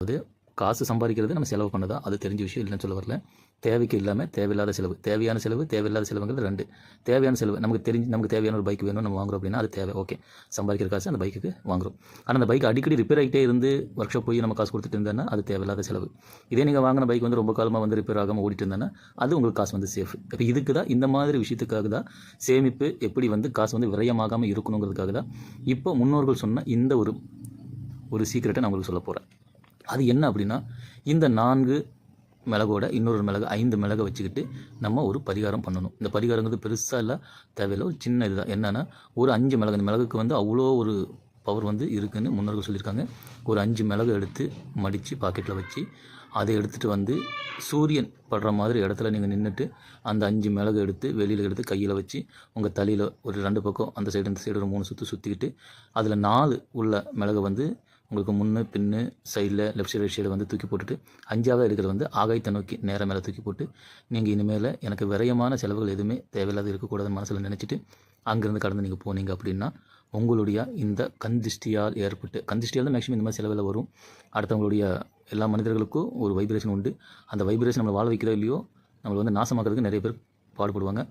அதாவது காசு சம்பாதிக்கிறது நம்ம செலவு பண்ணதா? அது தெரிஞ்ச விஷயம் இல்லைன்னு சொல்ல வரல. தேவைக்கு இல்லாமல் தேவையில்லாத செலவு. தேவையான செலவு தேவையில்லாத செலவுங்கிறது ரெண்டு. தேவையான செலவு நமக்கு தெரிஞ்சு நமக்கு தேவையான ஒரு பைக் வேணும் நம்ம வாங்குறோம் அப்படின்னா அது தேவை. ஓகே சம்பாதிக்கிற காசு அந்த பைக்குக்கு வாங்குறோம். ஆனால் அந்த பைக் அடிக்கடி ரிப்பேர் ஆகிட்டே இருந்து ஒர்க் ஷாப் போய் நம்ம காசு கொடுத்துட்டு இருந்தேன்னா அது தேவையில்லாத செலவு. இதே நீங்கள் வாங்கின பைக் வந்து ரொம்ப காலமாக வந்து ரிப்பேர் ஆகாமல் ஓடிட்டு இருந்தேன்னா அது உங்களுக்கு காசு வந்து சேஃப் இப்போ இதுக்கு தான் இந்த மாதிரி விஷயத்துக்காக தான் சேமிப்பு எப்படி வந்து காசு வந்து விரயமாகாமல் இருக்கணுங்கிறதுக்காக தான் இப்போ முன்னோர்கள் சொன்ன இந்த ஒரு ஒரு சீக்கிரட்டை நான் உங்களுக்கு சொல்ல போகிறேன் அது என்ன அப்படின்னா இந்த நான்கு மிளகோட இன்னொரு மிளகு ஐந்து மிளகை வச்சுக்கிட்டு நம்ம ஒரு பரிகாரம் பண்ணணும். இந்த பரிகாரங்கிறது பெருசாக இல்லை தேவையில்லை ஒரு சின்ன இதுதான். என்னென்னா ஒரு அஞ்சு மிளகு இந்த மிளகுக்கு வந்து அவ்வளோ ஒரு பவர் வந்து இருக்குதுன்னு முன்னோர்கள் சொல்லியிருக்காங்க. ஒரு அஞ்சு மிளகு எடுத்து மடித்து பாக்கெட்டில் வச்சு அதை எடுத்துகிட்டு வந்து சூரியன் படுற மாதிரி இடத்துல நீங்கள் நின்றுட்டு அந்த அஞ்சு மிளகு எடுத்து வெளியில் எடுத்து கையில் வச்சு உங்கள் தலையில் ஒரு ரெண்டு பக்கம் அந்த சைடு இந்த சைடு ஒரு மூணு சுற்றி சுற்றிக்கிட்டு அதில் நாலு உள்ள மிளகை வந்து உங்களுக்கு முன்னு பின்னு சைடில் லெஃப்ட் சைடு ரைட் சைடு வந்து தூக்கி போட்டுட்டு அஞ்சாவது இருக்கிறது வந்து ஆகாயத்தை நோக்கி நேரம் மேலே தூக்கி போட்டு நீங்கள் இனிமேல் எனக்கு விரயமான செலவுகள் எதுவுமே தேவையில்லாத இருக்கக்கூடாதுன்னு மனசில் நினச்சிட்டு அங்கேருந்து கடந்து நீங்கள் போனீங்க அப்படின்னா உங்களுடைய இந்த கந்திஷ்டியால் ஏற்பட்டு கந்திஷ்டியால் தான் மேக்ஸிமம் இந்த மாதிரி செலவில் வரும். அடுத்தவங்களுடைய எல்லா மனிதர்களுக்கும் ஒரு வைப்ரேஷன் உண்டு. அந்த வைப்ரேஷன் நம்மளை வாழ வைக்கிறோ இல்லையோ நம்மளை வந்து நாசமாக்கிறதுக்கு நிறைய பேர் பாடுபடுவாங்க.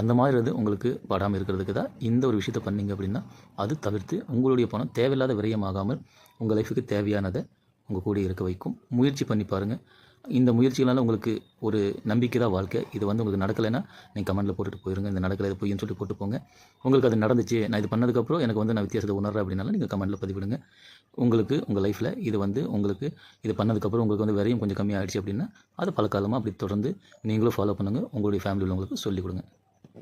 அந்த மாதிரி இது உங்களுக்கு படாமல் இருக்கிறதுக்கு தான் இந்த ஒரு விஷயத்தை பண்ணீங்க அப்படின்னா அது தவிர்த்து உங்களுடைய பணம் தேவையில்லாத விரயமாகாமல் உங்கள் லைஃபுக்கு தேவையானதை உங்கள் கூட இருக்க வைக்கும். முயற்சி பண்ணி பாருங்கள் இந்த முயற்சிகளால் உங்களுக்கு ஒரு நம்பிக்கை தான் வாழ்க்கை. இது வந்து உங்களுக்கு நடக்கலைன்னா நீங்கள் கமெண்ட்டில் போட்டுட்டு போயிருங்க. இந்த நடக்கலை இது பொய்ன்னு சொல்லிட்டு போட்டு போங்க. உங்களுக்கு அது நடந்துச்சு நான் இது பண்ணதுக்கப்புறம் எனக்கு வந்து நான் வித்தியாசத்தை உணர்றேன் அப்படின்னாலும் நீங்கள் கமெண்ட்டில் பதிவிடுங்க. உங்களுக்கு உங்கள் லைஃப்பில் இது வந்து உங்களுக்கு இது பண்ணதுக்கப்புறம் உங்களுக்கு வந்து விரையும் கொஞ்சம் கம்மியாகிடுச்சு அப்படின்னா அது பல காலமாக அப்படி தொடர்ந்து நீங்களும் ஃபாலோ பண்ணுங்கள் உங்களுடைய ஃபேமிலி உள்ளவங்களுக்கு சொல்லிக் கொடுங்க.